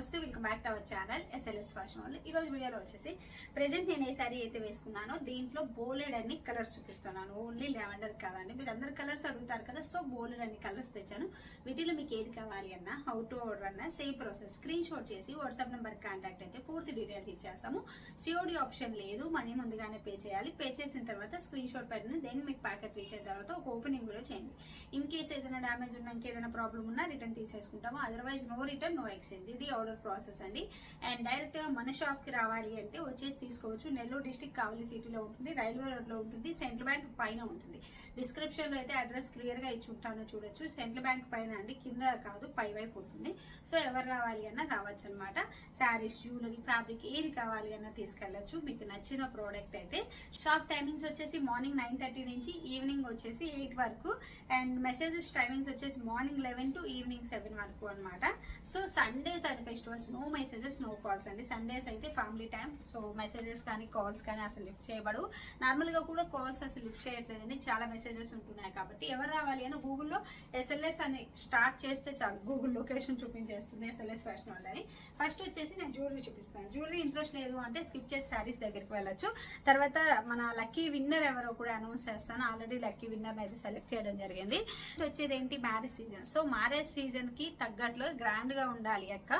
నమస్తే welcome back to our channel SLS fashion వాళ్ళు ఈ రోజు వీడియోలో వచ్చేసి ప్రెజెంట్ నేను ఏ సారీ అయితే వేసుకున్నానో దీంట్లో బోలెడ్ అన్ని కలర్స్ చూపిస్తున్నాను. ఓన్లీ లెవెండర్ కాదండి. మీరు అందరు కలర్స్ అడుగుతారు కదా సో బోలెడ్ అన్ని కలర్స్ తెచ్చాను. వీటిలో మీకు ఏది కావాలి అన్నా హౌ టు ఆర్డర్ అన్నా సేమ్ ప్రాసెస్ స్క్రీన్ షాట్ చేసి వాట్సాప్ నెంబర్ కాంటాక్ట్ అయితే పూర్తి డీటెయిల్స్ ఇచ్చేస్తాము. సిఓడి ఆప్షన్ లేదు మనీ ముందుగానే పే చేయాలి. పే చేసిన తర్వాత స్క్రీన్ షాట్ పెట్టిన దెన్ మీకు ప్యాకెట్ రీచ్ అయిన తర్వాత ఒక ఓపెనింగ్ కూడా చేయండి. ఇన్ కేస్ ఏదైనా డ్యామేజ్ ఉన్నా ఇంకేదైనా ప్రాబ్లం ఉన్నా return తీసేసుకుంటాము. Otherwise no return no exchange ఇది ఆర్డర్ ప్రాసెస్ అండి. అండ్ డైరెక్ట్గా మన షాప్కి రావాలి అంటే వచ్చేసి తీసుకోవచ్చు. నెల్లూరు డిస్టిక్ కావలి సిటీలో ఉంటుంది రైల్వే రోడ్లో ఉంటుంది సెంట్రల్ బ్యాంక్ పైన ఉంటుంది. డిస్క్రిప్షన్లో అయితే అడ్రస్ క్లియర్గా ఇచ్చి ఉంటానో చూడొచ్చు. సెంట్రల్ బ్యాంక్ పైన అండి కింద కాదు పై వైపు ఉంటుంది. సో ఎవరు రావాలి అన్న రావచ్చు అనమాట శారీస్ జ్యువెలరీ ఫ్యాబ్రిక్ ఏది కావాలి అన్న తీసుకెళ్ళచ్చు. మీకు నచ్చిన ప్రోడక్ట్ అయితే. షాప్ టైమింగ్స్ వచ్చేసి మార్నింగ్ నైన్ థర్టీ నుంచి ఈవినింగ్ వచ్చేసి ఎయిట్ వరకు. అండ్ మెసేజెస్ టైమింగ్స్ వచ్చేసి morning eleven to evening seven వరకు అనమాట so Sundays and festivals no messages no calls అండి. సండేస్ అయితే ఫ్యామిలీ టైం సో మెసేజెస్ కానీ కాల్స్ కానీ అసలు లిఫ్ట్ చేయబడు నార్మల్గా కూడా కాల్స్ అసలు లిఫ్ట్ చేయట్లేదండి. చాలా మెసేజెస్ ఉంటున్నాయి కాబట్టి ఎవరు రావాలి అని గూగుల్లో ఎస్ఎల్ఎస్ అని స్టార్ట్ చేస్తే చాలు. గూగుల్ లొకేషన్ చూపించేస్తుంది ఎస్ఎల్ఎస్ ఫ్యాషన్ వాళ్ళని ఫస్ట్ వచ్చేసి నేను జ్యువెలరీ చూపిస్తాను జ్యువెలరీ ఇంట్రెస్ట్ లేదు అంటే స్కిప్ చేసి శారీస్ దగ్గరికి వెళ్ళొచ్చు. తర్వాత మన లక్కీ విన్నర్ ఎవరో కూడా అనౌన్స్ చేస్తాను. ఆల్రెడీ లక్కీ విన్నర్ అయితే సెలెక్ట్ చేయడం జరిగింది. వచ్చేది ఏంటి? మ్యారేజ్ సీజన్ సో మ్యారేజ్ సీజన్కి తగ్గట్లు గ్రాండ్గా ఉండాలి అక్క.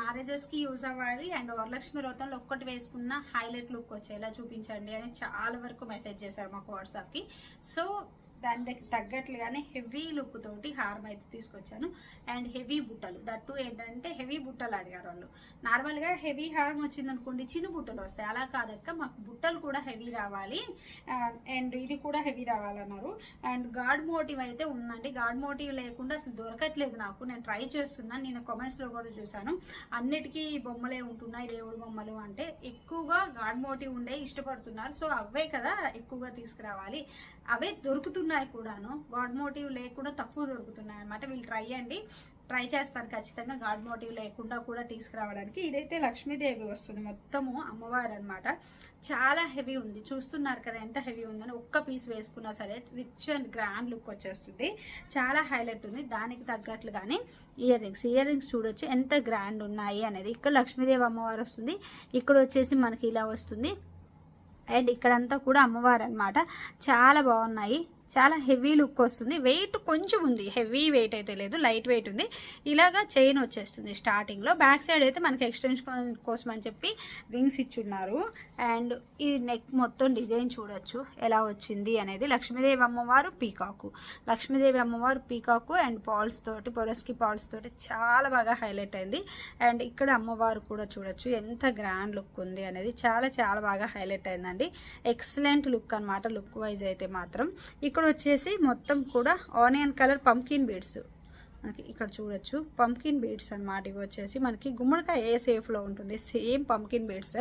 మ్యారేజెస్కి యూజ్ అవ్వాలి. అండ్ వరలక్ష్మి వ్రతంలో ఒక్కటి వేసుకున్న హైలైట్ లుక్ వచ్చేలా చూపించండి అని చాలా వరకు మెసేజ్ చేశారు మాకు వాట్సాప్కి. సో దానికి తగ్గట్లుగానే హెవీ లుక్ తోటి హారం అయితే తీసుకొచ్చాను. అండ్ హెవీ బుట్టలు. దట్టు ఏంటంటే హెవీ బుట్టలు అడిగారు వాళ్ళు. నార్మల్గా హెవీ హారం వచ్చింది అనుకోండి చిన్న బుట్టలు వస్తాయి. అలా కాదక్క మాకు బుట్టలు కూడా హెవీ రావాలి. అండ్ ఇది కూడా హెవీ రావాలన్నారు. అండ్ గాడ్ మోటివ్ అయితే ఉందండి. గాడ్ మోటివ్ లేకుండా అసలు దొరకట్లేదు నాకు. నేను ట్రై చేస్తున్నాను. నేను కామెంట్స్లో కూడా చూశాను. అన్నిటికీ బొమ్మలే ఉంటున్నాయి దేవుడు బొమ్మలు అంటే. ఎక్కువగా గాడ్ మోటివ్ ఉండే ఇష్టపడుతున్నారు. సో అవే కదా ఎక్కువగా తీసుకురావాలి. అవే దొరుకుతున్నాయి కూడాను. గాడ్ మోటివ్ లేకుండా తక్కువ దొరుకుతున్నాయి అనమాట వీళ్ళు ట్రై అండి ట్రై చేస్తారు ఖచ్చితంగా. గాడ్ మోటివ్ లేకుండా కూడా తీసుకురావడానికి. ఇదైతే లక్ష్మీదేవి వస్తుంది మొత్తము అమ్మవారు అనమాట చాలా హెవీ ఉంది. చూస్తున్నారు కదా ఎంత హెవీ ఉందని. ఒక్క పీస్ వేసుకున్నా సరే రిచ్ అండ్ గ్రాండ్ లుక్ వచ్చేస్తుంది. చాలా హైలైట్ ఉంది. దానికి తగ్గట్లుగానే ఇయర్ రింగ్స్ ఇయర్ రింగ్స్ చూడొచ్చు. ఎంత గ్రాండ్ ఉన్నాయి అనేది. ఇక్కడ లక్ష్మీదేవి అమ్మవారు వస్తుంది. ఇక్కడ వచ్చేసి మనకి ఇలా వస్తుంది. అండ్ ఇక్కడంతా కూడా అమ్మవారు అనమాట చాలా బాగున్నాయి. చాలా హెవీ లుక్ వస్తుంది. వెయిట్ కొంచెం ఉంది. హెవీ వెయిట్ అయితే లేదు. లైట్ వెయిట్ ఉంది. ఇలాగా చైన్ వచ్చేస్తుంది స్టార్టింగ్లో బ్యాక్ సైడ్ అయితే మనకి ఎక్స్టెన్షన్ కోసం అని చెప్పి రింగ్స్ ఇచ్చున్నారు. అండ్ ఈ నెక్ మొత్తం డిజైన్ చూడొచ్చు. ఎలా వచ్చింది అనేది లక్ష్మీదేవి అమ్మవారు పీకాకు. లక్ష్మీదేవి అమ్మవారు పీకాకు అండ్ పాల్స్ తోటి పొరస్కి పాల్స్ తోటి చాలా బాగా హైలైట్ అయింది. అండ్ ఇక్కడ అమ్మవారు కూడా చూడొచ్చు. ఎంత గ్రాండ్ లుక్ ఉంది అనేది చాలా చాలా బాగా హైలైట్ అయిందండి. ఎక్సలెంట్ లుక్ అనమాట లుక్ వైజ్ అయితే మాత్రం. ఇక్కడ వచ్చేసి మొత్తం కూడా ఆనియన్ కలర్ పంకిన్ బీడ్స్. మనకి ఇక్కడ చూడొచ్చు. పంకిన్ బీడ్స్ అనమాట ఇవి వచ్చేసి. మనకి గుమ్మడికాయ ఏ సేఫ్లో ఉంటుంది? Same pumpkin beads.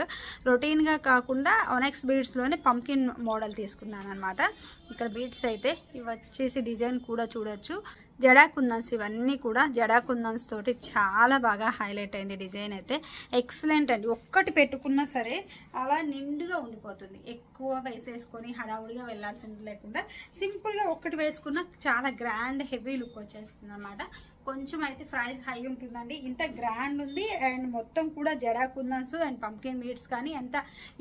రొటీన్గా కాకుండా ఒనెక్స్ బీడ్స్లోనే పంకిన్ మోడల్ తీసుకున్నాను అనమాట ఇక్కడ బీడ్స్ అయితే ఇవి వచ్చేసి డిజైన్ కూడా చూడొచ్చు. జడా కుందన్స్ ఇవన్నీ కూడా జడా కుందన్స్ తోటి చాలా బాగా హైలైట్ అయింది డిజైన్ అయితే. ఎక్సలెంట్ అండి. ఒక్కటి పెట్టుకున్నా సరే అలా నిండుగా ఉండిపోతుంది. ఎక్కువ వేసేసుకొని హడావుడిగా వెళ్ళాల్సింది లేకుండా సింపుల్గా ఒక్కటి వేసుకున్నా చాలా గ్రాండ్ హెవీ లుక్ వచ్చేస్తుంది అనమాట కొంచెం అయితే ప్రైస్ హై ఉంటుందండి. ఇంత గ్రాండ్ ఉంది. అండ్ మొత్తం కూడా జడా కుందన్స్ అండ్ పంకిన్ మీట్స్ కానీ ఎంత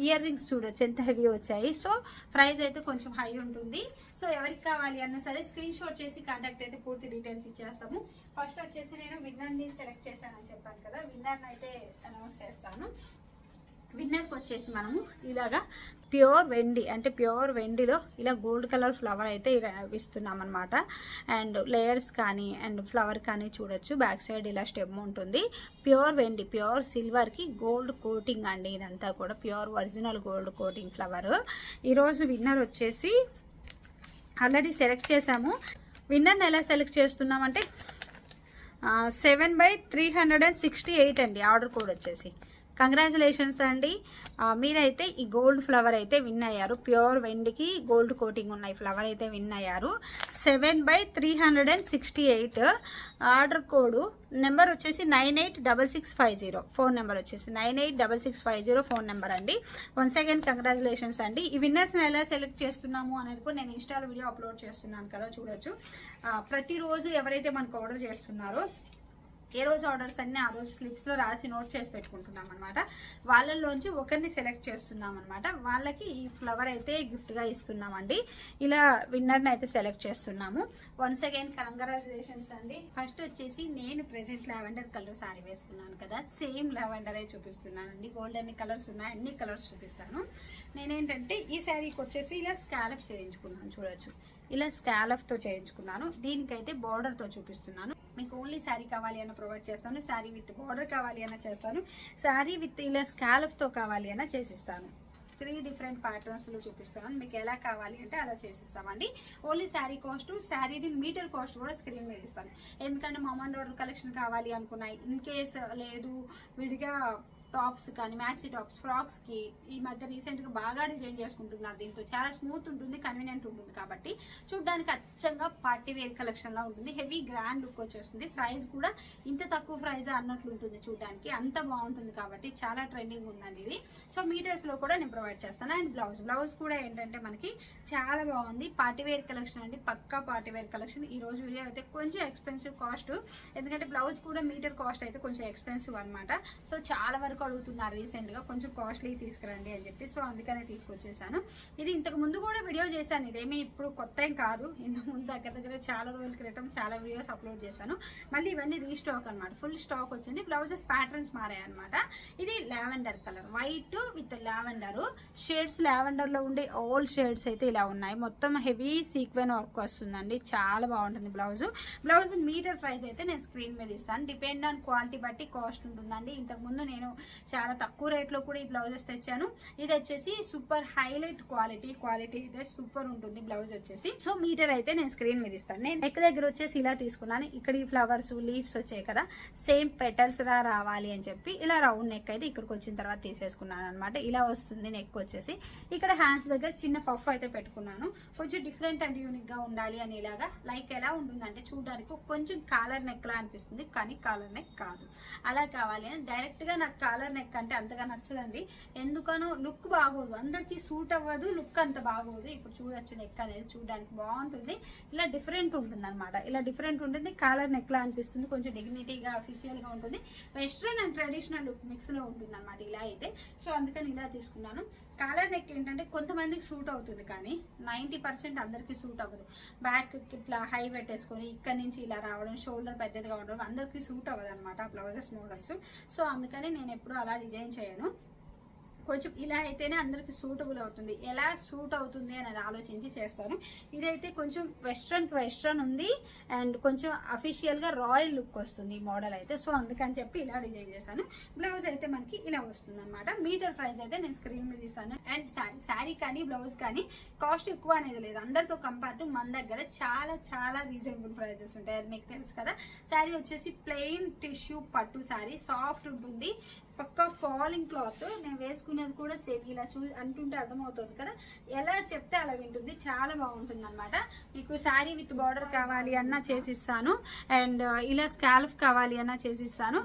ఇయర్ రింగ్స్ చూడొచ్చు. ఎంత హెవీ వచ్చాయి. సో ప్రైస్ అయితే కొంచెం హై ఉంటుంది. సో ఎవరికి కావాలి అన్నా సరే స్క్రీన్ షాట్ చేసి కాంటాక్ట్ అయితే పూర్తి డీటెయిల్స్ ఇచ్చేస్తాము. ఫస్ట్ వచ్చేసి నేను విన్నర్ని సెలెక్ట్ చేశానని చెప్పాను కదా. విన్నర్ని అయితే అనౌన్స్ చేస్తాను. విన్నర్కి వచ్చేసి మనము ఇలాగా ప్యూర్ వెండి అంటే ప్యూర్ వెండిలో ఇలా గోల్డ్ కలర్ ఫ్లవర్ అయితే ఇస్తున్నాం అనమాట అండ్ లేయర్స్ కానీ అండ్ ఫ్లవర్ కానీ చూడొచ్చు. బ్యాక్ సైడ్ ఇలా స్టెమ్ ఉంటుంది. ప్యూర్ వెండి ప్యూర్ సిల్వర్కి గోల్డ్ కోటింగ్ అండి ఇదంతా కూడా. Pure original gold coating flower. ఈరోజు విన్నర్ వచ్చేసి ఆల్రెడీ సెలెక్ట్ చేసాము. విన్నర్ని ఎలా సెలెక్ట్ చేస్తున్నామంటే seven by three hundred and sixty eight అండి. ఆర్డర్ కోడ్ వచ్చేసి. కంగ్రాచులేషన్స్ అండి. మీరైతే ఈ గోల్డ్ ఫ్లవర్ అయితే విన్ అయ్యారు. ప్యూర్ వెండికి గోల్డ్ కోటింగ్ ఉన్నాయి ఫ్లవర్ అయితే విన్ అయ్యారు. Seven by three hundred and sixty eight order code number వచ్చేసి nine eight double six five zero phone number వచ్చేసి nine eight double six five zero phone number అండి. Once again congratulations అండి. ఈ విన్నర్స్ని ఎలా select చేస్తున్నాము అనేది కూడా నేను ఇన్స్టాలో వీడియో అప్లోడ్ చేస్తున్నాను కదా చూడొచ్చు. ప్రతిరోజు ఎవరైతే మనకు ఆర్డర్ చేస్తున్నారో ఏ రోజు ఆర్డర్స్ అన్ని ఆ రోజు స్లిప్స్లో రాసి నోట్ చేసి పెట్టుకుంటున్నాం అనమాట వాళ్ళలోంచి ఒకరిని సెలెక్ట్ చేస్తున్నాం అనమాట వాళ్ళకి ఈ ఫ్లవర్ అయితే గిఫ్ట్గా ఇస్తున్నామండి. ఇలా విన్నర్ని అయితే సెలెక్ట్ చేస్తున్నాము. వన్స్ అగైన్ కంగ్రాచులేషన్స్ అండి. ఫస్ట్ వచ్చేసి నేను ప్రెసెంట్ లావెండర్ కలర్ సారీ వేసుకున్నాను కదా. సేమ్ లావెండర్ చూపిస్తున్నాను అండి గోల్డ్ అన్ని కలర్స్ ఉన్నాయి. అన్ని కలర్స్ చూపిస్తాను. నేనేంటంటే ఈ శారీకి వచ్చేసి ఇలా స్కాలప్ చేయించుకున్నాను. చూడొచ్చు. ఇలా స్కాలఫ్తో చేయించుకున్నాను. దీనికైతే బార్డర్తో చూపిస్తున్నాను. మీకు ఓన్లీ శారీ కావాలి అన్న ప్రొవైడ్ చేస్తాను. శారీ విత్ బార్డర్ కావాలి అన్న చేస్తాను. శారీ విత్ ఇలా స్కాలఫ్తో కావాలి అన్న చేసిస్తాను. త్రీ డిఫరెంట్ ప్యాటర్న్స్లో చూపిస్తున్నాను. మీకు ఎలా కావాలి అంటే అలా చేసిస్తామండి. ఓన్లీ శారీ కాస్ట్ శారీది మీటర్ కాస్ట్ కూడా స్క్రీన్ మీద ఇస్తాను. ఎందుకంటే మామన్ రోడ్ కలెక్షన్ కావాలి అనుకున్నాయి. ఇన్ కేస్ లేదు విడిగా టాప్స్ కానీ మ్యాక్సీ టాప్స్ ఫ్రాక్స్కి ఈ మధ్య రీసెంట్గా బాగా డిజైన్ చేసుకుంటున్నారు. దీంతో చాలా స్మూత్ ఉంటుంది కన్వీనియంట్ ఉంటుంది కాబట్టి చూడడానికి అచ్చంగా పార్టీ వేర్ కలెక్షన్లా ఉంటుంది. హెవీ గ్రాండ్ లుక్ వచ్చేస్తుంది. ప్రైస్ కూడా ఇంత తక్కువ ప్రైస్ అన్నట్లు ఉంటుంది చూడడానికి. అంత బాగుంటుంది కాబట్టి చాలా ట్రెండింగ్ ఉందండి ఇది. సో మీటర్స్లో కూడా నేను ప్రొవైడ్ చేస్తాను. అండ్ బ్లౌజ్ బ్లౌజ్ కూడా ఏంటంటే మనకి చాలా బాగుంది. పార్టీ వేర్ కలెక్షన్ అండి. పక్కా పార్టీ వేర్ కలెక్షన్ ఈ రోజు వీడియో అయితే కొంచెం ఎక్స్పెన్సివ్ కాస్ట్ ఎందుకంటే బ్లౌజ్ కూడా మీటర్ కాస్ట్ అయితే కొంచెం ఎక్స్పెన్సివ్ అనమాట సో చాలా వరకు అడుగుతున్నారు రీసెంట్గా కొంచెం కాస్ట్లీ తీసుకురండి అని చెప్పి సో అందుకనే తీసుకొచ్చేసాను. ఇది ఇంతకు ముందు కూడా వీడియో చేశాను. ఇదేమీ ఇప్పుడు కొత్త ఏం కాదు. ఇంతకు ముందు దగ్గర దగ్గర చాలా రోజుల క్రితం చాలా వీడియోస్ అప్లోడ్ చేశాను. మళ్ళీ ఇవన్నీ రీస్టాక్ అనమాట ఫుల్ స్టాక్ వచ్చింది. బ్లౌజెస్ ప్యాటర్న్స్ మారాయి అనమాట ఇది lavender colour. White with lavender. Shades లావెండర్లో ఉండే ఆల్ షేడ్స్ అయితే ఇలా ఉన్నాయి. మొత్తం హెవీ సీక్వెన్ వర్క్ వస్తుందండి. చాలా బాగుంటుంది బ్లౌజ్. బ్లౌజ్ మీటర్ ప్రైస్ అయితే నేను స్క్రీన్ మీద ఇస్తాను. డిపెండ్ ఆన్ క్వాలిటీ బట్టి కాస్ట్ ఉంటుందండి. ఇంతకుముందు నేను చాలా తక్కువ రేట్లో కూడా ఈ బ్లౌజెస్ తెచ్చాను. ఇది వచ్చేసి సూపర్ హైలైట్ క్వాలిటీ క్వాలిటీ అయితే సూపర్ ఉంటుంది బ్లౌజ్ వచ్చేసి. సో మీటర్ అయితే నేను స్క్రీన్ మీద ఇస్తాను. నేను నెక్ దగ్గర వచ్చేసి ఇలా తీసుకున్నాను. ఇక్కడ ఈ ఫ్లవర్స్ లీవ్స్ వచ్చాయి కదా. సేమ్ పెటల్స్ రావాలి అని చెప్పి ఇలా రౌండ్ నెక్ అయితే ఇక్కడికి వచ్చిన తర్వాత తీసేసుకున్నాను అనమాట ఇలా వస్తుంది నెక్ వచ్చేసి. ఇక్కడ హ్యాండ్స్ దగ్గర చిన్న పఫ్ అయితే పెట్టుకున్నాను. కొంచెం డిఫరెంట్ అండ్ యూనిక్గా ఉండాలి అని ఇలాగా లైక్ ఎలా ఉంటుందంటే చూడడానికి కొంచెం కాలర్ నెక్ లా అనిపిస్తుంది. కానీ కాలర్ నెక్ కాదు. అలా కావాలి అని డైరెక్ట్గా నాకు కాలర్ నెక్ అంటే అంతగా నచ్చదండి. ఎందుకనో లుక్ బాగోదు. అందరికీ సూట్ అవ్వదు లుక్ అంత బాగోదు. ఇప్పుడు చూడొచ్చు నెక్ అనేది చూడడానికి బాగుంటుంది. ఇలా డిఫరెంట్ ఉంటుంది అనమాట ఇలా డిఫరెంట్ ఉంటుంది కాలర్ నెక్ లా అనిపిస్తుంది. కొంచెం డిగ్నిటీగా అఫీషియల్గా ఉంటుంది. వెస్ట్రన్ అండ్ ట్రెడిషనల్ లుక్ మిక్స్లో ఉంటుంది అనమాట ఇలా అయితే. సో అందుకని ఇలా తీసుకున్నాను. కాలర్ నెక్ ఏంటంటే కొంతమందికి సూట్ అవుతుంది కానీ నైంటీ పర్సెంట్ అందరికీ సూట్ అవ్వదు. బ్యాక్ ఇట్లా హై పెట్టేసుకొని ఇక్కడ నుంచి ఇలా రావడం షోల్డర్ పెద్దదిగా ఉండడం అందరికీ సూట్ అవ్వదు అనమాట బ్లౌజెస్ మోడల్స్. సో అందుకని నేను ఎప్పుడు అలా డిజైన్ చేయను. కొంచెం ఇలా అయితేనే అందరికి సూటబుల్ అవుతుంది. ఎలా సూట్ అవుతుంది అనేది ఆలోచించి చేస్తాను. ఇదైతే కొంచెం వెస్ట్రన్ వెస్ట్రన్ ఉంది. అండ్ కొంచెం అఫీషియల్గా రాయల్ లుక్ వస్తుంది ఈ మోడల్ అయితే. సో అందుకని చెప్పి ఇలా డిజైన్ చేశాను. బ్లౌజ్ అయితే మనకి ఇలా వస్తుంది అనమాట మీటర్ ప్రైస్ అయితే నేను స్క్రీన్ మీద ఇస్తాను. అండ్ శారీ కానీ బ్లౌజ్ కానీ కాస్ట్ ఎక్కువ అనేది లేదు. అందరితో కంపేర్ టు మన దగ్గర చాలా చాలా రీజనబుల్ ప్రైజెస్ ఉంటాయి. అది మీకు తెలుసు కదా. శారీ వచ్చేసి ప్లెయిన్ టిష్యూ పట్టు శారీ. సాఫ్ట్ ఉంటుంది. పక్కా ఫాలింగ్ క్లాత్. నేను వేసుకునేది కూడా సేమ్ ఇలా చూ అంటుంటే అర్థమవుతుంది కదా. ఎలా చెప్తే అలా వింటుంది. చాలా బాగుంటుంది అనమాట మీకు శారీ విత్ బార్డర్ కావాలి అన్నా చేసిస్తాను. అండ్ ఇలా స్కాల్ఫ్ కావాలి అన్నా చేసిస్తాను.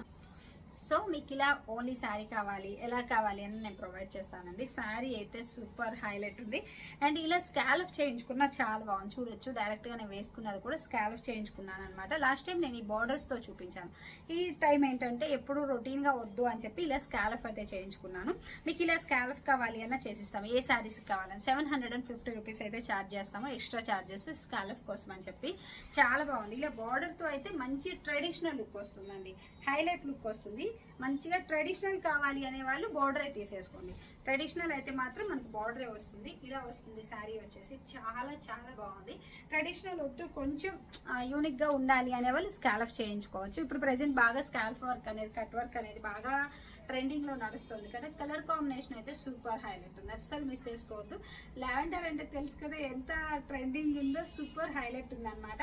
సో మీకు ఇలా ఓన్లీ శారీ కావాలి ఎలా కావాలి అని నేను ప్రొవైడ్ చేస్తానండి. శారీ అయితే సూపర్ హైలైట్ ఉంది. అండ్ ఇలా స్కాల్ఫ్ చేయించుకున్నా చాలా బాగుంది. చూడొచ్చు డైరెక్ట్గా నేను వేసుకున్నది కూడా స్కాల్ఫ్ చేయించుకున్నాను అనమాట లాస్ట్ టైం నేను ఈ బార్డర్స్తో చూపించాను. ఈ టైం ఏంటంటే ఎప్పుడు రొటీన్గా వద్దు అని చెప్పి ఇలా స్కాల్ఫ్ అయితే చేయించుకున్నాను. మీకు ఇలా స్కాల్ఫ్ కావాలి అన్న చేసిస్తాము. ఏ శారీస్ కావాలని seven hundred and fifty rupees అయితే ఛార్జ్ చేస్తాము. ఎక్స్ట్రా ఛార్జెస్ స్కాల్ఫ్ కోసం అని చెప్పి. చాలా బాగుంది. ఇలా బార్డర్తో అయితే మంచి ట్రెడిషనల్ లుక్ వస్తుందండి. హైలైట్ లుక్ వస్తుంది. మంచిగా ట్రెడిషనల్ కావాలి అనే వాళ్ళు బార్డర్ తీసేసుకోండి. ట్రెడిషనల్ అయితే మాత్రం మనకు బార్డరే వస్తుంది. ఇలా వస్తుంది. శారీ వచ్చేసి చాలా చాలా బాగుంది. ట్రెడిషనల్ వద్దు కొంచెం యూనిక్గా ఉండాలి అనే వాళ్ళు స్కాల్ఫ్ చేయించుకోవచ్చు. ఇప్పుడు ప్రెసెంట్ బాగా స్కాల్ఫ్ వర్క్ అనేది కట్ వర్క్ అనేది బాగా ట్రెండింగ్లో నడుస్తుంది కదా కలర్ కాంబినేషన్ అయితే సూపర్ హైలైట్ ఉంది. అస్సలు మిస్ చేసుకోవద్దు. లావెండర్ అంటే తెలుసు కదా ఎంత ట్రెండింగ్ ఉందో సూపర్ హైలైట్ ఉంది అనమాట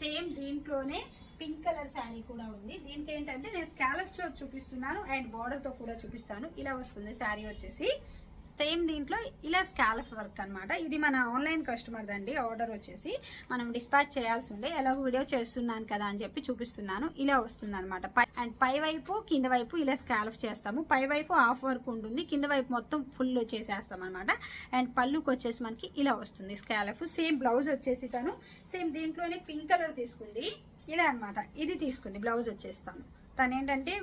సేమ్ దీంట్లోనే పింక్ కలర్ శారీ కూడా ఉంది. దీనికి ఏంటంటే నేను స్కాలప్ చోట్ చూపిస్తున్నాను అండ్ బార్డర్తో కూడా చూపిస్తాను. ఇలా వస్తుంది శారీ వచ్చేసి. సేమ్ దీంట్లో ఇలా స్కాలప్ వర్క్ అన్నమాట. ఇది మన ఆన్లైన్ కస్టమర్ దండి. ఆర్డర్ వచ్చేసి మనం డిస్పాచ్ చేయాల్సి ఉండే ఎలాగో వీడియో చేస్తున్నాను కదా అని చెప్పి చూపిస్తున్నాను. ఇలా వస్తుంది అనమాట అండ్ పై వైపు కింద వైపు ఇలా స్కాలప్ చేస్తాము. పై వైపు హాఫ్ వర్క్ ఉంటుంది. కింద వైపు మొత్తం ఫుల్ చేసేస్తాం అనమాట అండ్ పళ్ళుకి వచ్చేసి మనకి ఇలా వస్తుంది స్కాలఫ్ సేమ్ బ్లౌజ్ వచ్చేసి తను. సేమ్ దీంట్లోనే పింక్ కలర్ తీసుకుంది. ఇలా అన్నమాట. ఇది తీసుకుంది బ్లౌజ్ వచ్చేస్తాను. తను ఏంటంటే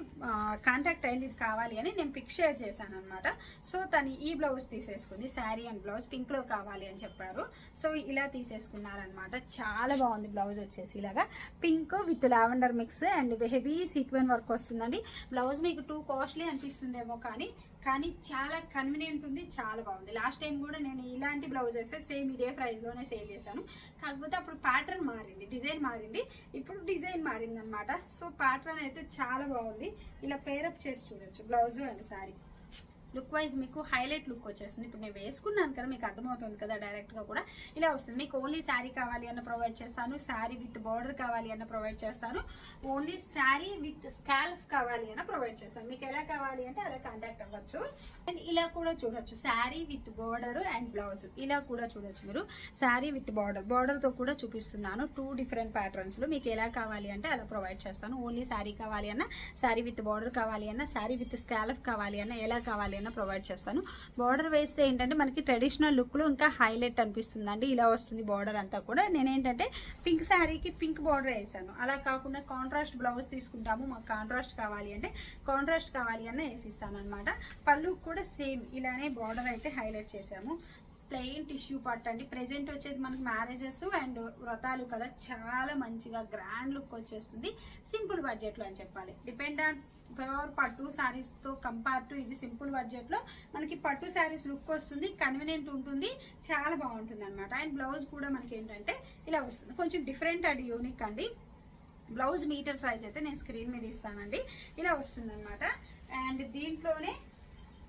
కాంటాక్ట్ అయింది కావాలి అని నేను పిక్ షేర్ చేశాను అనమాట సో తను ఈ బ్లౌజ్ తీసేసుకుంది శారీ అండ్ బ్లౌజ్ పింక్లో కావాలి అని చెప్పారు. సో ఇలా తీసేసుకున్నారనమాట చాలా బాగుంది బ్లౌజ్ వచ్చేసి ఇలాగా. Pink with lavender mix and heavy sequin work వస్తుందండి. బ్లౌజ్ మీకు టూ కాస్ట్లీ అనిపిస్తుందేమో కానీ కానీ చాలా కన్వీనియంట్ ఉంది చాలా బాగుంది. లాస్ట్ టైం కూడా నేను ఇలాంటి బ్లౌజెస్ సేమ్ ఇదే ప్రైస్లోనే సేల్ చేశాను. కాకపోతే అప్పుడు ప్యాటర్న్ మారింది డిజైన్ మారింది. ఇప్పుడు డిజైన్ మారింది అనమాట సో ప్యాటర్న్ అయితే చాలా బాగుంది. ఇలా పేరప్ చేసి చూడొచ్చు blouse and sari look wise మీకు హైలైట్ లుక్ వచ్చేస్తుంది. ఇప్పుడు నేను వేసుకున్నాను కదా మీకు అర్థమవుతుంది కదా డైరెక్ట్గా కూడా. ఇలా వస్తుంది. మీకు ఓన్లీ శారీ కావాలి అన్న ప్రొవైడ్ చేస్తాను. శారీ విత్ బార్డర్ కావాలి అన్న ప్రొవైడ్ చేస్తాను. ఓన్లీ శారీ విత్ స్కాల్ఫ్ కావాలి అన్న ప్రొవైడ్ చేస్తాను. మీకు ఎలా కావాలి అంటే అలా కాంటాక్ట్ అవ్వచ్చు. అండ్ ఇలా కూడా చూడొచ్చు. Sari with border and blouse ఇలా కూడా చూడొచ్చు మీరు. శారీ విత్ బార్డర్ బార్డర్తో కూడా చూపిస్తున్నాను. టూ డిఫరెంట్ ప్యాటర్న్స్లో మీకు ఎలా కావాలి అంటే అలా ప్రొవైడ్ చేస్తాను. ఓన్లీ శారీ కావాలి అన్న శారీ విత్ బార్డర్ కావాలి అన్న శారీ విత్ స్కాల్ఫ్ కావాలి అన్న ఎలా కావాలి అన్న ప్రొవైడ్ చేస్తాను. బార్డర్ వేస్తే ఏంటంటే మనకి ట్రెడిషనల్ లుక్లో ఇంకా హైలైట్ అనిపిస్తుందండి. ఇలా వస్తుంది బార్డర్ అంతా కూడా. నేను ఏంటంటే పింక్ శారీకి పింక్ బార్డర్ వేసాను. అలా కాకుండా కాంట్రాస్ట్ బ్లౌజ్ తీసుకుంటాము. మాకు కాంట్రాస్ట్ కావాలి అంటే కాంట్రాస్ట్ కావాలి అన్న వేసిస్తాను అనమాట పళ్ళు కూడా సేమ్ ఇలానే బార్డర్ అయితే హైలైట్ చేసాము. ప్లెయిన్ టిష్యూ పట్టు అండి. ప్రెజెంట్ వచ్చేది మనకి మ్యారేజెస్ అండ్ వ్రతాలు కదా. చాలా మంచిగా గ్రాండ్ లుక్ వచ్చేస్తుంది. సింపుల్ బడ్జెట్లో అని చెప్పాలి. డిపెండ్ ఆన్ ప్యూర్ పట్టు శారీస్తో కంపేర్ టు ఇది సింపుల్ బడ్జెట్లో మనకి పట్టు శారీస్ లుక్ వస్తుంది కన్వీనియంట్ ఉంటుంది చాలా బాగుంటుంది అనమాట అండ్ బ్లౌజ్ కూడా మనకి ఏంటంటే ఇలా వస్తుంది. కొంచెం డిఫరెంట్ అండ్ యూనిక్ అండి. బ్లౌజ్ మీటర్ ప్రైస్ అయితే నేను స్క్రీన్ మీద ఇస్తానండి. ఇలా వస్తుంది అనమాట అండ్ దీంట్లోనే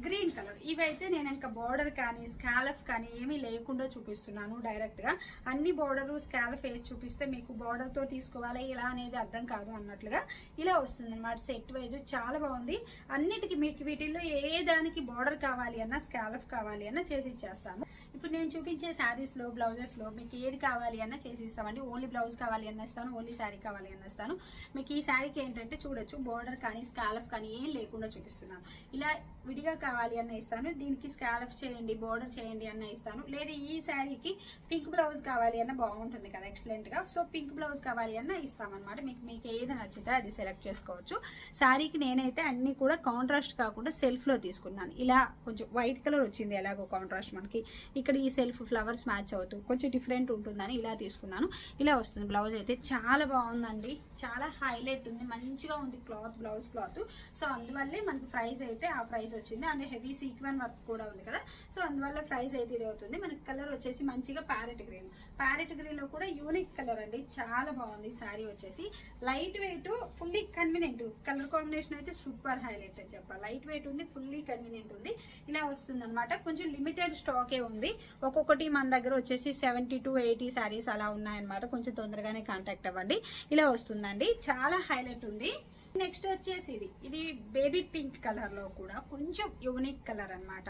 గ్రీన్ కలర్ ఇవైతే నేను ఇంకా బార్డర్ కానీ స్కాలఫ్ కానీ ఏమీ లేకుండా చూపిస్తున్నాను డైరెక్ట్గా అన్ని బార్డర్ స్కాలఫ్ ఏది చూపిస్తే మీకు బార్డర్తో తీసుకోవాలి ఇలా అనేది అర్థం కాదు అన్నట్లుగా ఇలా వస్తుంది అనమాట సెట్ వైజ్ చాలా బాగుంది. అన్నిటికీ మీకు వీటిల్లో ఏ దానికి బార్డర్ కావాలి అన్నా స్కాలఫ్ కావాలి అన్నా చేసి ఇచ్చేస్తాము. ఇప్పుడు నేను చూపించే శారీస్లో బ్లౌజెస్లో మీకు ఏది కావాలి అన్నా చేసి ఇస్తామండి ఓన్లీ బ్లౌజ్ కావాలి అన్న ఇస్తాను ఓన్లీ శారీ కావాలి అన్న ఇస్తాను. మీకు ఈ శారీకి ఏంటంటే చూడొచ్చు బార్డర్ కానీ స్కాలఫ్ కానీ ఏం లేకుండా చూపిస్తున్నాను. ఇలా విడిగా కావాలి అన్న ఇస్తాను దీనికి స్కాలఫ్ చేయండి బార్డర్ చేయండి అన్న ఇస్తాను. లేదా ఈ శారీకి పింక్ బ్లౌజ్ కావాలి అన్న బాగుంటుంది కదా ఎక్సలెంట్గా సో పింక్ బ్లౌజ్ కావాలి అన్న ఇస్తామన్నమాట. మీకు మీకు ఏది నచ్చితే అది సెలెక్ట్ చేసుకోవచ్చు. శారీకి నేనైతే అన్ని కూడా కాంట్రాస్ట్ కాకుండా సెల్ఫ్లో తీసుకున్నాను. ఇలా కొంచెం వైట్ కలర్ వచ్చింది ఎలాగో కాంట్రాస్ట్ మనకి. ఇక్కడ ఈ సెల్ఫ్ ఫ్లవర్స్ మ్యాచ్ అవుతూ కొంచెం డిఫరెంట్ ఉంటుందని ఇలా తీసుకున్నాను. ఇలా వస్తుంది. బ్లౌజ్ అయితే చాలా బాగుందండి. చాలా హైలైట్ ఉంది. మంచిగా ఉంది క్లాత్ బ్లౌజ్ క్లాత్. సో అందువల్లే మనకి ప్రైస్ అయితే ఆ ప్రైస్ వచ్చింది. అండ్ హెవీ సీక్వెన్ వర్క్ కూడా ఉంది కదా. సో అందువల్ల ప్రైస్ అయితే ఇది అవుతుంది. మనకి కలర్ వచ్చేసి మంచిగా ప్యారెట్ గ్రీన్. ప్యారెట్ గ్రీన్లో కూడా యూనిక్ కలర్ అండి. చాలా బాగుంది శారీ వచ్చేసి. Light weight fully convenient. Colour combination అయితే సూపర్ హైలైట్ అని చెప్పాలి. లైట్ వెయిట్ ఉంది ఫుల్లీ కన్వీనియంట్ ఉంది. ఇలా వస్తుంది అనమాట కొంచెం లిమిటెడ్ స్టాకే ఉంది. ఒక్కొక్కటి మన దగ్గర వచ్చేసి సెవెంటీ టు ఎయిటీ శారీస్ అలా ఉన్నాయన్నమాట. కొంచెం తొందరగానే కాంటాక్ట్ అవ్వండి. ఇలా వస్తుంది. ఉందండి. చాలా హైలైట్ ఉంది. నెక్స్ట్ వచ్చేసి ఇది. ఇది బేబీ పింక్ కలర్లో కూడా కొంచెం యూనిక్ కలర్ అనమాట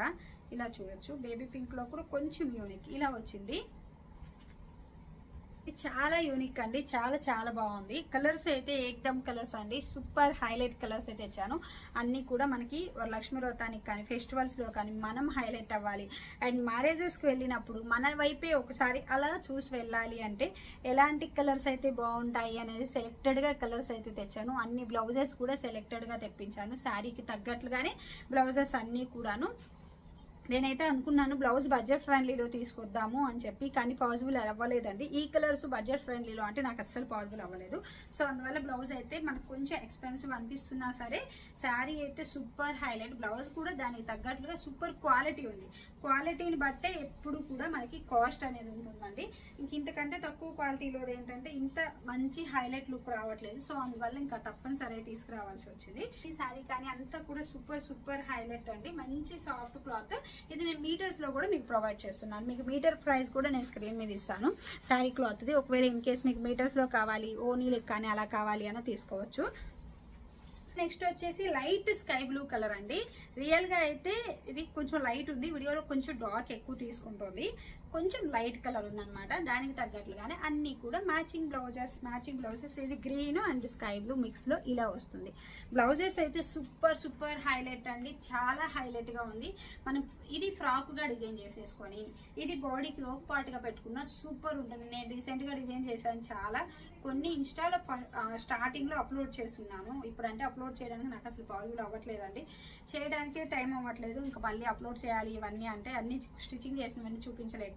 ఇలా చూడొచ్చు. బేబీ పింక్లో కూడా కొంచెం యూనిక్. ఇలా వచ్చింది. చాలా యూనిక్ అండి. చాలా చాలా బాగుంది. కలర్స్ అయితే ఏకదమ్ కలర్స్ అండి. సూపర్ హైలైట్ కలర్స్ అయితే తెచ్చాను. అన్ని కూడా మనకి లక్ష్మీ వ్రతానికి కానీ ఫెస్టివల్స్లో కానీ మనం హైలైట్ అవ్వాలి. అండ్ మ్యారేజెస్కి వెళ్ళినప్పుడు మన వైపే ఒకసారి అలా చూసి వెళ్ళాలి అంటే ఎలాంటి కలర్స్ అయితే బాగుంటాయి అనేది సెలెక్టెడ్గా కలర్స్ అయితే తెచ్చాను. అన్ని బ్లౌజెస్ కూడా సెలెక్టెడ్గా తెప్పించాను. శారీకి తగ్గట్లుగానే బ్లౌజెస్ అన్ని కూడాను నేనైతే అనుకున్నాను బ్లౌజ్ బడ్జెట్ ఫ్రెండ్లీలో తీసుకొద్దాము అని చెప్పి కానీ పాసిబుల్ అవ్వలేదండి. ఈ కలర్స్ బడ్జెట్ ఫ్రెండ్లీలో అంటే నాకు అస్సలు పాసిబుల్ అవ్వలేదు. సో అందువల్ల బ్లౌజ్ అయితే మనకు కొంచెం ఎక్స్పెన్సివ్ అనిపిస్తున్నా సరే శారీ అయితే సూపర్ హైలైట్ బ్లౌజ్ కూడా దానికి తగ్గట్లుగా సూపర్ క్వాలిటీ ఉంది. క్వాలిటీని బట్టే ఎప్పుడు కూడా మనకి కాస్ట్ అనేది ఉంటుందండి. ఇంక ఇంతకంటే తక్కువ క్వాలిటీలో ఏంటంటే ఇంత మంచి హైలైట్ లుక్ రావట్లేదు. సో అందువల్ల ఇంకా తప్పనిసరి తీసుకురావాల్సి వచ్చింది. ఈ శారీ కానీ అంతా కూడా సూపర్ సూపర్ హైలైట్ అండి. మంచి సాఫ్ట్ క్లాత్. ఇది నేను మీటర్స్లో కూడా మీకు ప్రొవైడ్ చేస్తున్నాను. మీకు మీటర్ ప్రైస్ కూడా నేను స్క్రీన్ మీద ఇస్తాను. శారీ క్లాత్ది. ఒకవేళ ఇన్ కేస్ మీకు మీటర్స్లో కావాలి ఓనీలకు కానీ అలా కావాలి అని తీసుకోవచ్చు. నెక్స్ట్ వచ్చేసి లైట్ స్కై బ్లూ కలర్ అండి. రియల్గా అయితే ఇది కొంచెం లైట్ ఉంది. వీడియోలో కొంచెం డార్క్ ఎక్కువ తీసుకుంటుంది. కొంచెం లైట్ కలర్ ఉందనమాట దానికి తగ్గట్లుగానే అన్ని కూడా మ్యాచింగ్ బ్లౌజెస్ మ్యాచింగ్ బ్లౌజెస్ ఇది గ్రీన్ అండ్ స్కై బ్లూ మిక్స్లో ఇలా వస్తుంది. బ్లౌజెస్ అయితే సూపర్ సూపర్ హైలైట్ అండి. చాలా హైలైట్గా ఉంది. మనం ఇది ఫ్రాక్గా డిజైన్ చేసేసుకొని ఇది బాడీకి ఒక పార్ట్గా పెట్టుకున్న సూపర్ ఉంటుంది. నేను రీసెంట్గా డిజైన్ చేశాను చాలా. కొన్ని ఇన్స్టాలో స్టార్టింగ్లో అప్లోడ్ చేస్తున్నాను ఇప్పుడంటే అప్లోడ్ చేయడానికి నాకు అసలు పాజిబుల్ అవ్వట్లేదండి. చేయడానికి టైం అవ్వట్లేదు. ఇంకా మళ్ళీ అప్లోడ్ చేయాలి ఇవన్నీ అంటే అన్ని స్టిచ్చింగ్ చేసినవన్నీ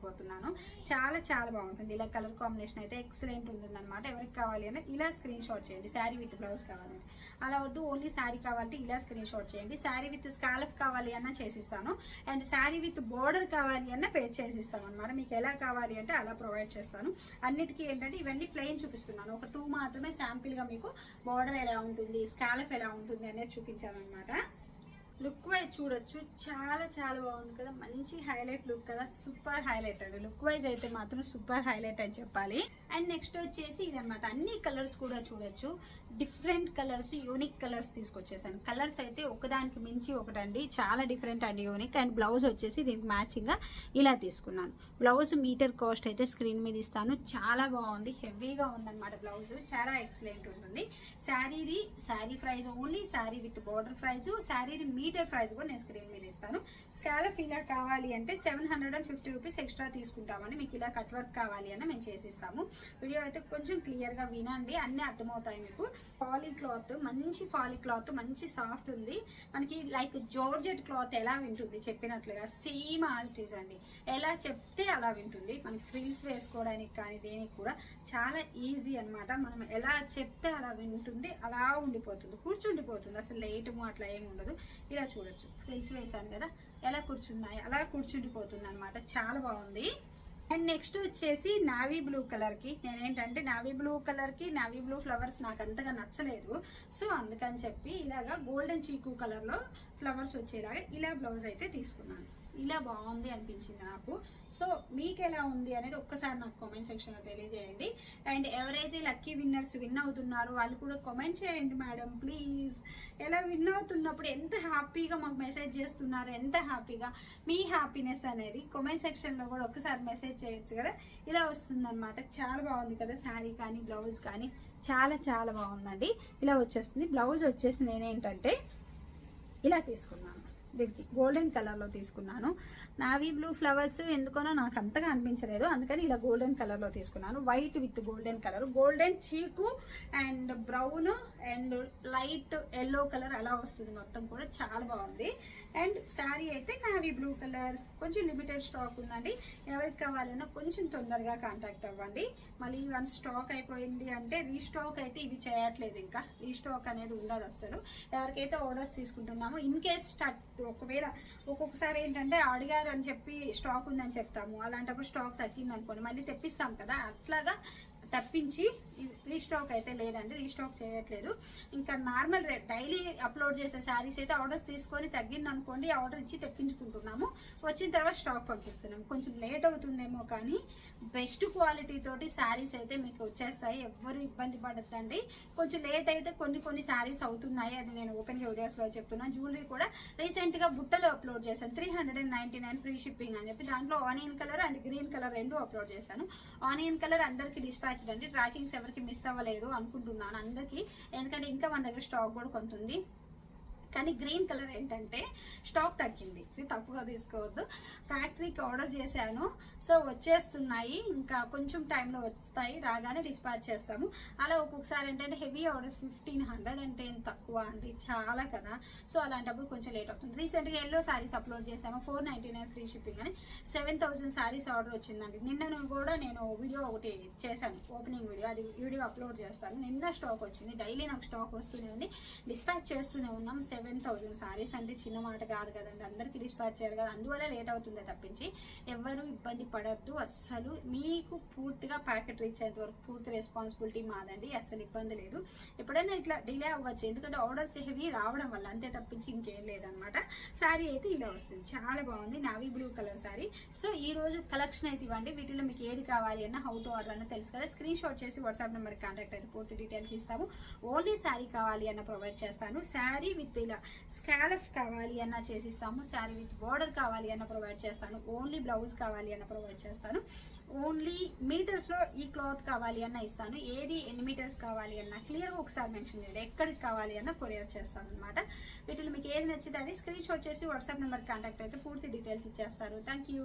చూపించలేకపోతున్నాను చాలా చాలా బాగుంటుంది. ఇలా కలర్ కాంబినేషన్ అయితే ఎక్సలెంట్ ఉంటుంది అనమాట ఎవరికి కావాలి అని ఇలా స్క్రీన్ షాట్ చేయండి. శారీ విత్ బ్లౌజ్ కావాలంటే. అలా వద్దు ఓన్లీ శారీ కావాలంటే ఇలా స్క్రీన్ షాట్ చేయండి. శారీ విత్ స్కాలఫ్ కావాలి అన్న చేసిస్తాను. అండ్ శారీ విత్ బోర్డర్ కావాలి అన్న పే చేసిస్తాను అనమాట మీకు ఎలా కావాలి అంటే అలా ప్రొవైడ్ చేస్తాను. అన్నిటికీ ఏంటంటే ఇవన్నీ ప్లెయిన్ చూపిస్తున్నాను. ఒక టూ మాత్రమే శాంపిల్గా మీకు బోర్డర్ ఎలా ఉంటుంది స్కాలఫ్ ఎలా ఉంటుంది అనేది చూపించాను అనమాట లుక్ వైజ్ చూడొచ్చు. చాలా చాలా బాగుంది కదా. మంచి హైలైట్ లుక్ కదా. సూపర్ హైలైట్ అండి. లుక్ వైజ్ అయితే మాత్రం సూపర్ హైలైట్ అని చెప్పాలి. అండ్ నెక్స్ట్ వచ్చేసి ఇదనమాట అన్ని కలర్స్ కూడా చూడొచ్చు. డిఫరెంట్ కలర్స్ యూనిక్ కలర్స్ తీసుకొచ్చేసాను. కలర్స్ అయితే ఒకదానికి మించి ఒకటండి. చాలా డిఫరెంట్ అండి యూనిక్ అండ్ బ్లౌజ్ వచ్చేసి దీనికి మ్యాచింగ్గా ఇలా తీసుకున్నాను. బ్లౌజ్ మీటర్ కాస్ట్ అయితే స్క్రీన్ మీద ఇస్తాను. చాలా బాగుంది. హెవీగా ఉందన్నమాట బ్లౌజ్ చాలా ఎక్సలెంట్ ఉంటుంది. శారీది sari price only sari with border price శారీది metre price కూడా నేను స్క్రీన్ మీద ఇస్తాను. స్కాలప్ ఇలా కావాలి అంటే seven hundred and fifty rupees extra తీసుకుంటామని మీకు ఇలా కట్ వర్క్ కావాలి అని మేము చేసిస్తాము. వీడియో అయితే కొంచెం క్లియర్గా వినండి. అన్నీ అర్థమవుతాయి మీకు. పాలీ క్లాత్ మంచి పాలీ క్లాత్ మంచి సాఫ్ట్ ఉంది. మనకి లైక్ జోర్జెట్ క్లాత్ ఎలా వింటుంది చెప్పినట్లుగా? సేమ్ ఆస్టీస్ అండి. ఎలా చెప్తే అలా వింటుంది. మనకి ఫ్రిల్స్ వేసుకోవడానికి కానీ దేనికి కూడా చాలా ఈజీ అన్నమాట. మనం ఎలా చెప్తే అలా వింటుంది అలా ఉండిపోతుంది. కూర్చుండిపోతుంది. అసలు లేటము అట్లా ఏమి ఉండదు. ఇలా చూడొచ్చు. ఫ్రిల్స్ వేసాను కదా. ఎలా కూర్చున్నాయి? అలా కూర్చుండిపోతుంది అనమాట చాలా బాగుంది. అండ్ నెక్స్ట్ వచ్చేసి నావీ బ్లూ కలర్కి. నేనేంటంటే నావీ బ్లూ కలర్కి నావీ బ్లూ ఫ్లవర్స్ నాకు అంతగా నచ్చలేదు. సో అందుకని చెప్పి ఇలాగా గోల్డెన్ చీకు కలర్లో ఫ్లవర్స్ వచ్చేలాగా ఇలా బ్లౌజ్ అయితే తీసుకున్నాను. ఇలా బాగుంది అనిపించింది నాకు. సో మీకు ఎలా ఉంది అనేది ఒక్కసారి నాకు కామెంట్ సెక్షన్లో తెలియజేయండి. అండ్ ఎవరైతే లక్కీ విన్నర్స్ విన్ అవుతున్నారో వాళ్ళు కూడా కామెంట్ చేయండి మేడం ప్లీజ్ ఎలా విన్ అవుతున్నప్పుడు ఎంత హ్యాపీగా మాకు మెసేజ్ చేస్తున్నారు ఎంత హ్యాపీగా మీ హ్యాపీనెస్ అనేది కామెంట్ సెక్షన్లో కూడా ఒక్కసారి మెసేజ్ చేయొచ్చు కదా. ఇలా వస్తుందన్నమాట. చాలా బాగుంది కదా శారీ కానీ బ్లౌజ్ కానీ. చాలా చాలా బాగుందండి. ఇలా వచ్చేస్తుంది. బ్లౌజ్ వచ్చేసి నేనేంటంటే ఇలా తీసుకున్నాను. గోల్డెన్ కలర్లో తీసుకున్నాను నావీ బ్లూ ఫ్లవర్స్ ఎందుకనో నాకు అంతగా అనిపించలేదు. అందుకని ఇలా గోల్డెన్ కలర్లో తీసుకున్నాను. White with golden colour golden చీకు and brown and light yellow colour అలా వస్తుంది మొత్తం కూడా. చాలా బాగుంది. అండ్ శారీ అయితే నావీ బ్లూ కలర్. కొంచెం లిమిటెడ్ స్టాక్ ఉందండి. ఎవరికి కావాలన్నా కొంచెం తొందరగా కాంటాక్ట్ అవ్వండి. మళ్ళీ వన్ స్టాక్ అయిపోయింది అంటే రీస్టాక్ అయితే ఇవి చేయట్లేదు ఇంకా. రీస్టాక్ అనేది ఉండదు అసలు ఎవరికైతే ఆర్డర్స్ తీసుకుంటున్నామో ఇన్ కేస్ స్టాక్ ఒకవేళ ఒక్కొక్కసారి ఏంటంటే అడిగారు అని చెప్పి స్టాక్ ఉందని చెప్తాము. అలాంటప్పుడు స్టాక్ తగ్గింది అనుకోండి మళ్ళీ తెప్పిస్తాం కదా. అట్లాగా తప్పించి రీస్టాక్ అయితే లేదండి రీస్టాక్ చేయట్లేదు. ఇంకా నార్మల్ రేట్ డైలీ అప్లోడ్ చేసే శారీస్ అయితే ఆర్డర్స్ తీసుకొని తగ్గింది అనుకోండి ఆర్డర్ ఇచ్చి తెప్పించుకుంటున్నాము. వచ్చిన తర్వాత స్టాక్ పంపిస్తున్నాము. కొంచెం లేట్ అవుతుందేమో కానీ బెస్ట్ క్వాలిటీ తోటి శారీస్ అయితే మీకు వచ్చేస్తాయి. ఎవ్వరు ఇబ్బంది పడద్దండి. కొంచెం లేట్ అయితే కొన్ని కొన్ని శారీస్ అవుతున్నాయి. అది నేను ఓపెన్ వీడియోస్లో చెప్తున్నాను. జ్యువెలరీ కూడా రీసెంట్గా బుట్టలో అప్లోడ్ చేశాను. Three hundred and nine free shipping అని చెప్పి దాంట్లో onion colour and green colour రెండు అప్లోడ్ చేశాను. ఆనియన్ కలర్ అందరికీ డిస్పాచ్ అండి ట్రాకింగ్స్ ఎవరికి మిస్ అవ్వలేదు అనుకుంటున్నాను. అందరికీ ఎందుకంటే ఇంకా మన దగ్గర స్టాక్ కూడా కొంత ఉంది. కానీ గ్రీన్ కలర్ ఏంటంటే స్టాక్ తగ్గింది. ఇది తప్పుగా తీసుకోవద్దు. ఫ్యాక్టరీకి ఆర్డర్ చేశాను. సో వచ్చేస్తున్నాయి. ఇంకా కొంచెం టైంలో వస్తాయి. రాగానే డిస్పాచ్ చేస్తాము. అలా ఒక్కొక్కసారి ఏంటంటే హెవీ ఆర్డర్స్ ఫిఫ్టీన్ హండ్రెడ్ అంటే ఏం తక్కువ అండి. చాలా కదా. సో అలాంటప్పుడు కొంచెం లేట్ అవుతుంది. రీసెంట్గా ఎల్లో శారీస్ అప్లోడ్ చేశాము. Four ninety nine free shipping అని. సెవెన్ థౌసండ్ శారీస్ ఆర్డర్ వచ్చిందండి. నిన్న కూడా నేను వీడియో ఒకటి చేశాను. Opening video. అది వీడియో అప్లోడ్ చేస్తాను. నిన్న స్టాక్ వచ్చింది. డైలీ నాకు స్టాక్ వస్తూనే ఉంది. డిస్పాచ్ చేస్తూనే ఉన్నాం. సెవెన్ థౌసండ్ సారీస్ అంటే చిన్న మాట కాదు కదండి. అందరికీ డిస్పాచ్ చేయాలి కదా. అందువల్ల లేట్ అవుతుందే తప్పించి ఎవరు ఇబ్బంది పడద్దు. అస్సలు మీకు పూర్తిగా ప్యాకెట్ రీచ్ అయ్యేంత వరకు పూర్తి రెస్పాన్సిబిలిటీ మాదండి. అస్సలు ఇబ్బంది లేదు. ఎప్పుడైనా ఇట్లా డిలే అవ్వచ్చు. ఎందుకంటే ఆర్డర్స్ హెవీ రావడం వల్ల అంతే తప్పించి ఇంకేం లేదనమాట శారీ అయితే ఇలా వస్తుంది. చాలా బాగుంది. Navy blue colour sari so ఈ రోజు కలెక్షన్ అయితే ఇవ్వండి. వీటిలో మీకు ఏది కావాలి అన్న హౌ టు ఆర్డర్ అన్న తెలుసు కదా. స్క్రీన్ షాట్ చేసి వాట్సాప్ నెంబర్కి కాంటాక్ట్ అయితే పూర్తి డీటెయిల్స్ ఇస్తాము. ఓన్లీ శారీ కావాలి అన్న ప్రొవైడ్ చేస్తాను. శారీ విత్ ఇలా స్కాలఫ్ కావాలి అన్న చేసిస్తాము శారీ విత్ బార్డర్ కావాలి అన్న ప్రొవైడ్ చేస్తాను ఓన్లీ బ్లౌజ్ కావాలి అన్న ప్రొవైడ్ చేస్తాను ఓన్లీ మీటర్స్లో ఈ క్లాత్ కావాలి అన్న ఇస్తాను ఏది ఎన్ని మీటర్స్ కావాలి అన్న క్లియర్గా ఒకసారి మెన్షన్ చేయండి ఎక్కడికి కావాలి అన్న కొరియర్ చేస్తాను అనమాట వీటిలో మీకు ఏది నచ్చితే అది స్క్రీన్ షాట్ చేసి వాట్సాప్ నెంబర్ కాంటాక్ట్ అయితే పూర్తి డీటెయిల్స్ ఇచ్చేస్తారు. Thank you